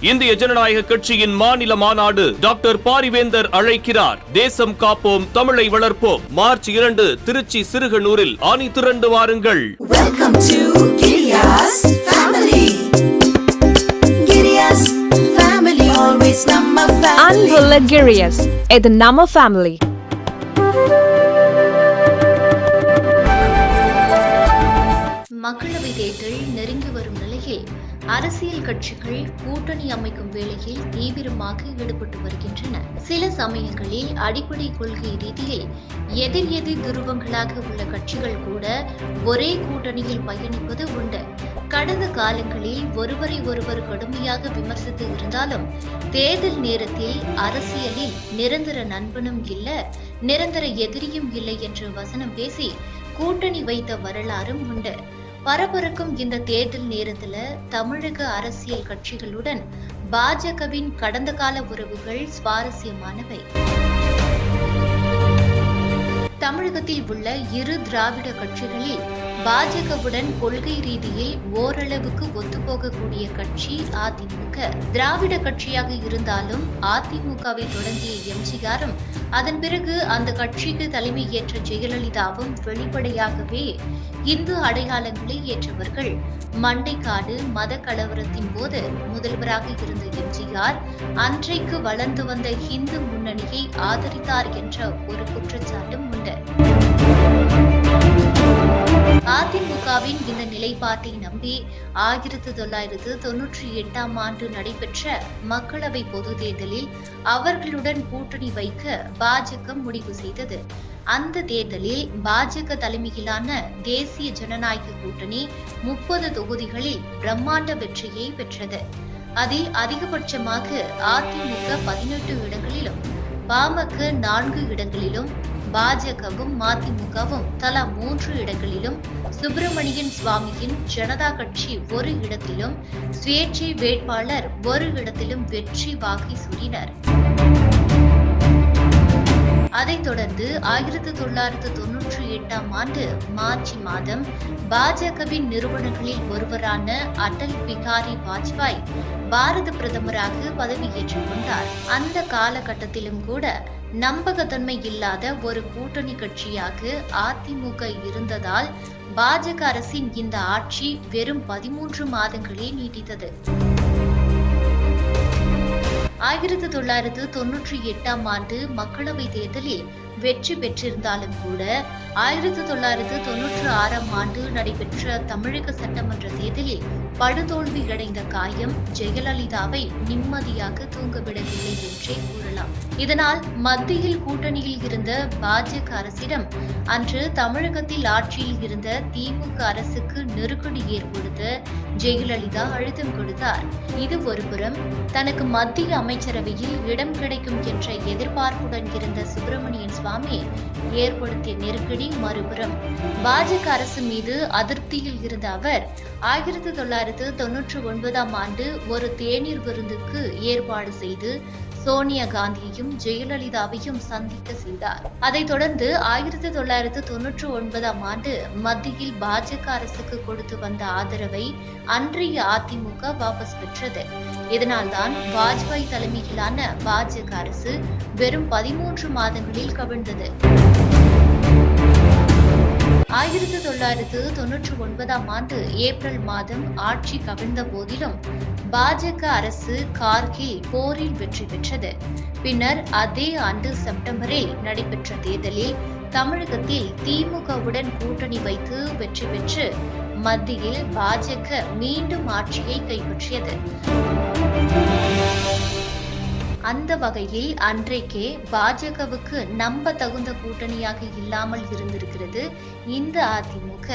இந்திய ஜனநாயக கட்சியின் மாநில மாநாடு டாக்டர் பாரிவேந்தர் அழைக்கிறார் தேசம் காப்போம் தமிழை வளர்ப்போம் மார்ச் இரண்டு திருச்சி சிறுகனூரில் ஆணி திரண்டு வாருங்கள் Welcome to Giriya's family. Giriya's family, always number family. அன்புள்ள கிரியஸ் இது நம்ம ஃபேமிலி மக்களவை தேர்தல் நெருங்கி வரும் நிலையில் அரசியல் கட்சிகள் கூட்டணி அமைக்கும் வேளையில் தீவிரமாக ஈடுபட்டு வருகின்றன. சில சமயங்களில் அடிப்படை கொள்கை ரீதியில் எதிர் எதிர் துருவங்களாக உள்ள கட்சிகள் கூட ஒரே கூட்டணியில் பயணிப்பது உண்டு. கடந்த காலங்களில் ஒருவரை ஒருவர் கடுமையாக விமர்சித்து இருந்தாலும் தேர்தல் நேரத்தில் அரசியலில் நிரந்தர நண்பனும் இல்ல நிரந்தர எதிரியும் இல்லை என்று வசனம் பேசி கூட்டணி வைத்த வரலாறும் உண்டு. பரபரக்கும் இந்த தேர்தல் நேரத்துல தமிழக அரசியல் கட்சிகளுடன் பாஜகவின் கடந்த கால உறவுகள் சுவாரஸ்யமானவை. தமிழகத்தில் உள்ள இரு திராவிட கட்சிகளில் பாஜகவுடன் கொள்கை ரீதியில் ஓரளவுக்கு ஒத்துப்போகக்கூடிய கட்சி அதிமுக. திராவிட கட்சியாக இருந்தாலும் அதிமுகவை தொடங்கிய எம்ஜிஆரும் அதன் பிறகு அந்த கட்சிக்கு தலைமை ஏற்ற ஜெயலலிதாவும் வெளிப்படையாகவே இந்து அடையாளங்களை ஏற்றவர்கள். மண்டைக்காடு மத கலவரத்தின் போது முதல்வராக இருந்த எம்ஜிஆர் அன்றைக்கு வளர்ந்து வந்த இந்து முன்னணியை ஆதரித்தார் என்ற ஒரு குற்றச்சாட்டும் உண்டு. அதிமுகவின் இந்த நிலைப்பாட்டை நம்பி ஆயிரத்து தொள்ளாயிரத்து தொன்னூற்றி எட்டாம் ஆண்டு நடைபெற்ற மக்களவை பொது தேர்தலில் அவர்களுடன் கூட்டணி வைக்க பாஜக முடிவு செய்தது. அந்த தேர்தலில் பாஜக தலைமையிலான தேசிய ஜனநாயக கூட்டணி முப்பது தொகுதிகளில் பிரம்மாண்ட வெற்றியை பெற்றது. அதில் அதிகபட்சமாக அதிமுக பதினெட்டு இடங்களிலும் பாமக நான்கு இடங்களிலும் பாஜகவும் மதிமுகவும் தலா மூன்று இடங்களிலும் சுப்பிரமணியன் சுவாமியின் ஜனதா கட்சி ஒரு இடத்திலும் சுயேட்சை வேட்பாளர் ஒரு இடத்திலும் வெற்றி வாகை சூடினர். அதைத் தொடர்ந்து ஆயிரத்தி தொள்ளாயிரத்து தொன்னூற்றி எட்டாம் ஆண்டு மார்ச் மாதம் பாஜகவின் நிறுவனர்களில் ஒருவரான அடல் பிகாரி வாஜ்பாய் பாரத பிரதமராக பதவியேற்றுக் கொண்டார். அந்த காலகட்டத்திலும் கூட நம்பகத்தன்மை இல்லாத ஒரு கூட்டணி கட்சியாக அதிமுக இருந்ததால் பாஜக அரசின் இந்த ஆட்சி வெறும் பதிமூன்று மாதங்களே நீடித்தது. ஆயிரத்தி தொள்ளாயிரத்து தொன்னூற்றி எட்டாம் ஆண்டு மக்களவை தேர்தலில் வெற்றி பெற்றிருந்தாலும் கூட ஆயிரத்தி தொள்ளாயிரத்து தொன்னூற்று ஆறாம் ஆண்டு நடைபெற்ற தமிழக சட்டமன்ற தேர்தலில் படுதோல்வி அடைந்த காயம் ஜெயலலிதாவை நிம்மதியாக தூங்கவிடவில்லை என்றே கூறலாம். இதனால் மத்தியில் கூட்டணியில் இருந்த பாஜக அரசிடம் அன்று தமிழகத்தில் ஆட்சியில் இருந்த திமுக அரசுக்கு நெருக்கடி ஏற்படுத்த ஜெயலலிதா அழுத்தம் கொடுத்தார். இது ஒருபுறம் தனக்கு மத்திய அமைச்சரவையில் இடம் கிடைக்கும் என்ற எதிர்பார்ப்புடன் இருந்த சுப்பிரமணியன் பழனிசாமி ஏற்படுத்திய நெருக்கடி மறுபுறம். பாஜக அரசு மீது அதிருப்தியில் இருந்த அவர் ஆயிரத்தி தொள்ளாயிரத்து தொன்னூற்றி ஒன்பதாம் ஆண்டு ஒரு தேநீர் விருந்துக்கு ஏற்பாடு செய்து சோனியா காந்தியையும் ஜெயலலிதாவையும் சந்திக்க செய்தார். அதைத் தொடர்ந்து ஆயிரத்தி தொள்ளாயிரத்து தொன்னூற்றி ஒன்பதாம் ஆண்டு மத்தியில் பாஜக அரசுக்கு கொடுத்து வந்த ஆதரவை அன்றைய அதிமுக வாபஸ் பெற்றது. இதனால்தான் வாஜ்பாய் தலைமையிலான பாஜக அரசு வெறும் பதிமூன்று மாதங்களில் கவிழ் கவிழ்ந்தது ஆயிரத்தி தொள்ளாயிரத்து தொன்னூற்றி ஒன்பதாம் ஆண்டு ஏப்ரல் மாதம் ஆட்சி கவிழ்ந்த போதிலும் பாஜக அரசு கார்கில் போரில் வெற்றி பெற்றது. பின்னர் அதே ஆண்டு செப்டம்பரில் நடைபெற்ற தேர்தலில் தமிழகத்தில் திமுகவுடன் கூட்டணி வைத்து வெற்றி பெற்று மத்தியில் பாஜக மீண்டும் ஆட்சியை கைப்பற்றியது. அந்த வகையில் அன்றைக்கே பாஜகவுக்கு நம்ப தகுந்த கூட்டணியாக இல்லாமல் இருந்திருக்கிறது இந்த அதிமுக.